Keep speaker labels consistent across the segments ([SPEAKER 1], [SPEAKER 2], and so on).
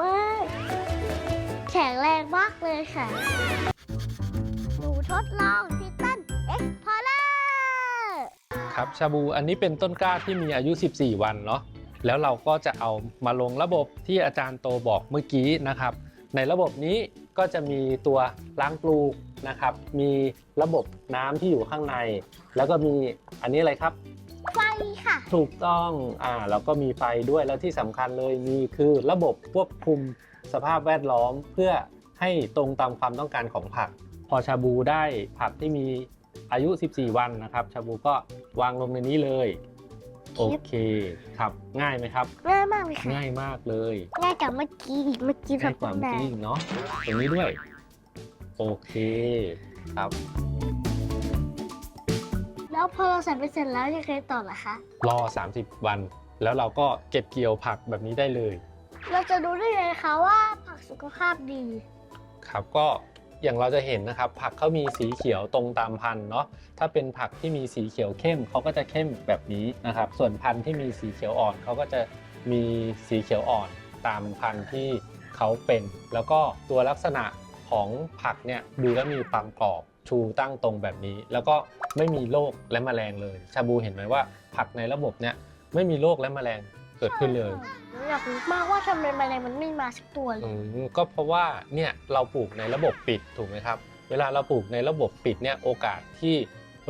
[SPEAKER 1] มาก แข็งแรงมากเลยค่ะ หนูทดลองทิตันเอ็กพอร์เล
[SPEAKER 2] ครับชาบูอันนี้เป็นต้นกล้าที่มีอายุ 14 วันเนาะแล้วเราก็จะเอามาลงระบบที่อาจารย์โตบอกเมื่อกี้นะครับ ในระบบนี้ก็จะมีตัวล้างปลูกนะครับ มีระบบน้ำที่อยู่ข้างใน แล้วก็มีอันนี้อะไรครับ
[SPEAKER 1] ไฟค่ะ
[SPEAKER 2] ถูกต้องอ่าแล้วก็มีไฟด้วยแล้วที่สำคัญเลยมีคือระบบควบคุมสภาพแวดล้อมเพื่อให้ตรงตามความต้องการของผัก พอชาบูได้ผักที่มีอายุ 14 วันนะครับ ชาบูก็วางลงในนี้เลย โอเคครับง่ายไหมครับ
[SPEAKER 1] ง่ายมากเลยค่ะ
[SPEAKER 2] ง่ายมากเลย
[SPEAKER 1] ง่ายกับเมื่อกี้อีกเมื่อกี้
[SPEAKER 2] ง่ายกว่า
[SPEAKER 1] ทำ
[SPEAKER 2] เมื่อ
[SPEAKER 1] ได้
[SPEAKER 2] กี้อีกเนาะตรงนี้ด้วย โอเคครับ
[SPEAKER 1] แล้วพอเราใส่ไปเสร็จแล้วยังไงต่อล่ะคะ
[SPEAKER 2] รอ 30 วัน แล้วเราก็เก็บเกี่ยวผักแบบนี้ได้เลย
[SPEAKER 1] เราจะรู้ได้ไงคะว่าผักสุขภาพดี
[SPEAKER 2] ครับก็อย่างเราจะเห็นนะครับ ผักเขามีสีเขียวตรงตามพันธุ์เนาะถ้าเป็นผักที่มีสีเขียวเข้มเขาก็จะเข้มแบบนี้นะครับ ส่วนพันธุ์ที่มีสีเขียวอ่อนเขาก็จะมีสีเขียวอ่อนตามพันธุ์ที่เขาเป็น แล้วก็ตัวลักษณะของผักเนี่ยดูแล้วมีความกรอบ ชูตั้งตรงแบบนี้ แล้วก็ไม่มีโรคและแมลงเลย ชาบูเห็นไหมว่า ผักในระบบเนี่ยไม่มีโรคและแมลงเกิดขึ้นเลย
[SPEAKER 1] หนูอยากรู้มากว่าทำไมแมลงมันไม่มาสักตัวเล
[SPEAKER 2] อื
[SPEAKER 1] ย
[SPEAKER 2] มก็เพราะว่าเนี่ยเราปลูกในระบบปิดถูกไหมครับ เวลาเราปลูกในระบบปิดเนี่ยโอกาสที่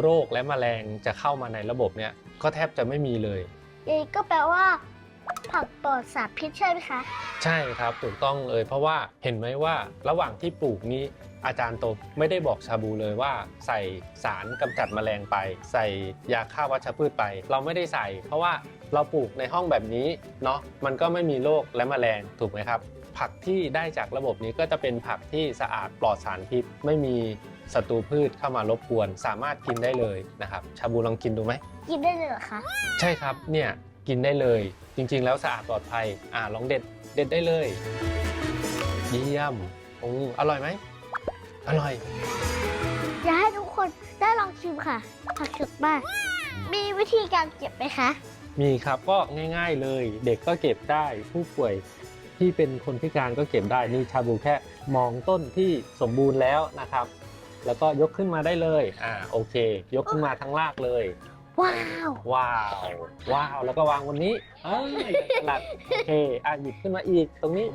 [SPEAKER 2] โรคและแมลงจะเข้ามาในระบบเนี่ยก็แทบจะไม่มีเลย
[SPEAKER 1] เองก็แปลว่า ผักปลอดสารพิษใช่ไหมคะ
[SPEAKER 2] ใช่ครับถูกต้องเลยเพราะว่าเห็นไหมว่าระหว่างที่ปลูกนี้ อาจารย์โตไม่ได้บอกชาบูเลยว่า ใส่สารกำจัดแมลงไป ใส่ยาฆ่าวัชพืชไป เราไม่ได้ใส่ เพราะว่าเราปลูกในห้องแบบนี้เนาะมันก็ไม่มีโรคและแมลงถูกไหมครับ ผักที่ได้จากระบบนี้ก็จะเป็นผักที่สะอาดปลอดสารพิษ ไม่มีศัตรูพืชเข้ามารบกวน สามารถกินได้เลยนะครับชาบูลองกินดูไหม
[SPEAKER 1] กินได้เลยเหรอคะ
[SPEAKER 2] ใช่ครับเนี่ยกินได้เลย จริง ๆ แล้วสะอาดปลอดภัยอ่าลองเด็ดเด็ดได้เลย เยี่ยมอืมอร่อยไหม อร่อย
[SPEAKER 1] อยากให้ทุกคนได้ลองชิมค่ะ ผักสดมากมีวิธีการเก็บไหมคะ
[SPEAKER 2] มีครับก็ง่าย ๆเลย เด็กก็เก็บได้ผู้ป่วยที่เป็นคนพิการก็เก็บได้นี่ชาบูแค่มองต้นที่สมบูรณ์แล้วนะครับ แล้วก็ยกขึ้นมาได้เลยอ่าโอเค ยกขึ้นมาทั้งรากเลย
[SPEAKER 1] ว้าว
[SPEAKER 2] ว้าว ว้าว แล้วก็วางบนนี้ เอ้ยถนัดโอเคอะหยิบขึ้นมาอีกตรงนี้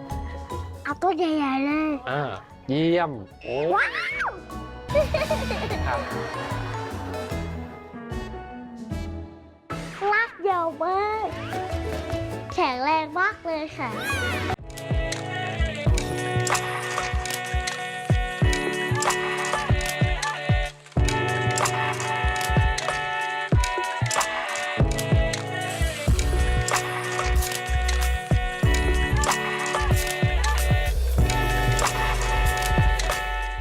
[SPEAKER 1] เอาตัวใหญ่ๆเลย
[SPEAKER 2] อ่าเยี่ยม โอ้ครับ
[SPEAKER 1] ลากยาวมาก แข็งแรงมากเลยค่ะ